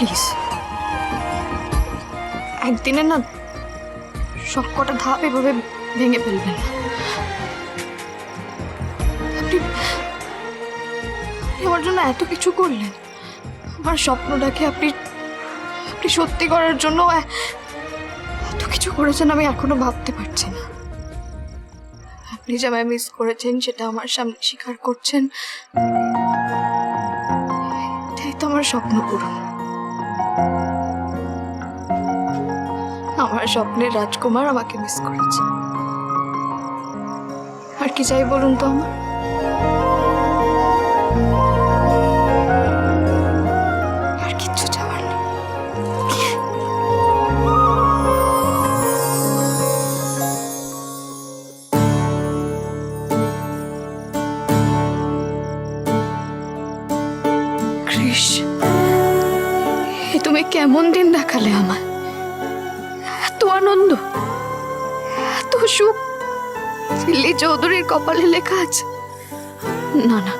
Please. একদিনে না সব কটা ধাপ এভাবে ভেঙে ফেলবেন। আপনি আমার জন্য এত কিছু করলেন। আমার স্বপ্নটাকে আপনি আপনি সত্যি করার জন্য এত কিছু করেছেন আমি এখনও ভাবতে পারছি না। আপনি যে আমায় মিস করেছেন, সেটা আমার সামনে স্বীকার করছেন। এটাই তো আমার স্বপ্ন পূরণ। আমার স্বপ্নের রাজকুমার আমাকে মিস করেছে। আর কি চাই বলুন তো আমার? আর তুমি কেমন দিন দেখালে আমার এত আনন্দ, এত সুখ। দিল্লি চৌধুরীর কপালে লেখা আছে। না না,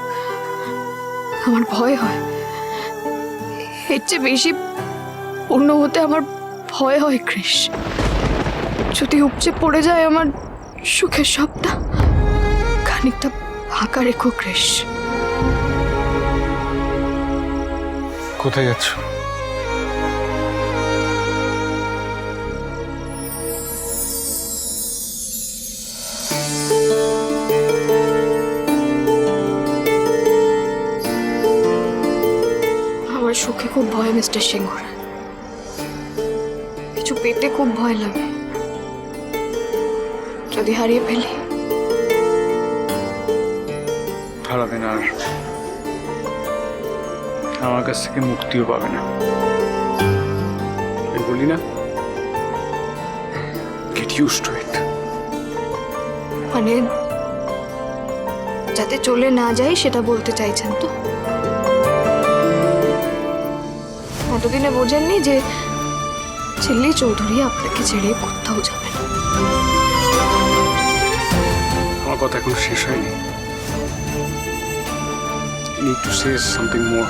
আমার ভয় হয়। এর চেয়ে বেশি পূর্ণ হতে আমার ভয় হয়, কৃষ। যদি উপচে পড়ে যায় আমার সুখের সবটা, খানিকটা ফাঁকা রেখো, কৃষ। কোথায় যাচ্ছ? খুব ভয় মিস্টার সিংহর। কিছু পেতে খুব ভয় লাগে। যদি হারিয়ে ফেলি। হারাবে না আর আমার কাছ থেকে মুক্তিও পাবে না। বলি না গেট ইউজ টু ইট মানে যাতে চলে না যাই সেটা বলতে চাইছেন তো? এতদিনে বোঝেননি যে চিল্লি চৌধুরী আপনাকে ছেড়ে কোথাও যাবে না? আমার কথা এখন শেষ হয়নি। Need to say something more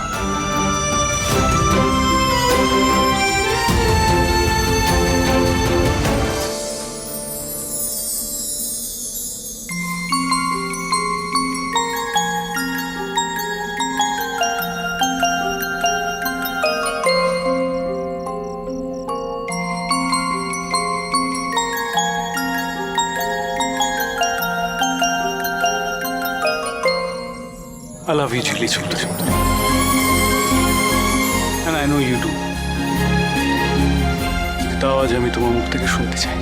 I love you, Chili Children. And I know you do. তাও আজ আমি তোমার মুখ থেকে শুনতে চাই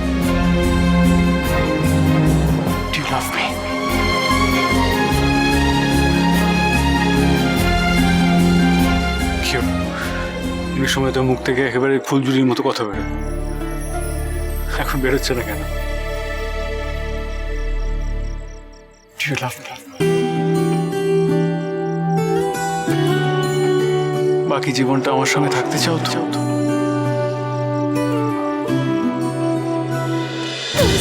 Do you love me? কেউ এমনি সময় তো মুখ থেকে একেবারে ফুলঝুরির মতো কথা বেরো এখন বেরোচ্ছে না কেন Do you love me? বাকি জীবনটা আমার সঙ্গে থাকতে চাও তো?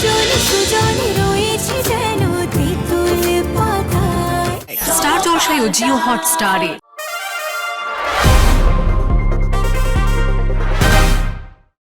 চাও সুজনে রয়েছে যেন স্টার জলসায় ও জিও হটস্টারে।